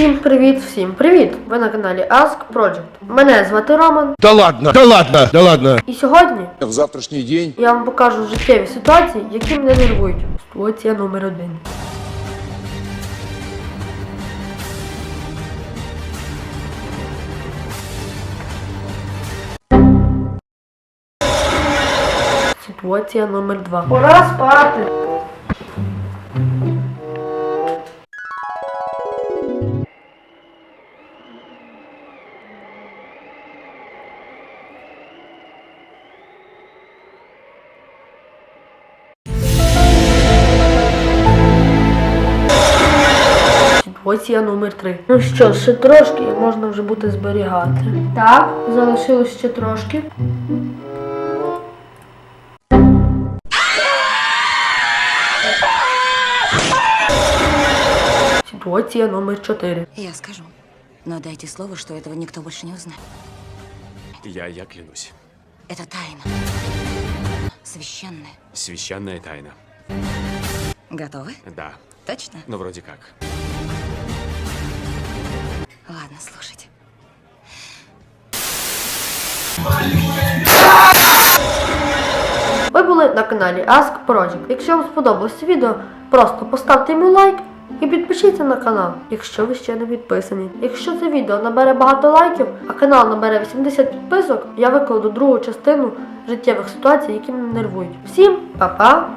Всім привіт, всім привіт! Ви на каналі Ask Project. Мене звати Роман, Да ладно, да ладно, да ладно. і сьогодні В завтрашний день я вам покажу життєві ситуації, які мене нервують. Ситуація номер один. Ситуація номер два. Пора спати. Ситуація номер три. Ну що, ще трошки і можна вже буде зберігати. Так, залишилось ще трошки. Ситуація номер 4. Я скажу. Но дайте слово, что этого никто больше не узнает. Я, я клянусь. Это тайна. Священная. Священная тайна. Готовы? Да. Точно? Ну, вроде как. Ви були на каналі Ask Project. Якщо вам сподобалось відео, просто поставте йому лайк і підпишіться на канал, якщо ви ще не підписані. Якщо це відео набере багато лайків, а канал набере 80 підписок, я викладу другу частину життєвих ситуацій, які мене нервують. Всім па-па!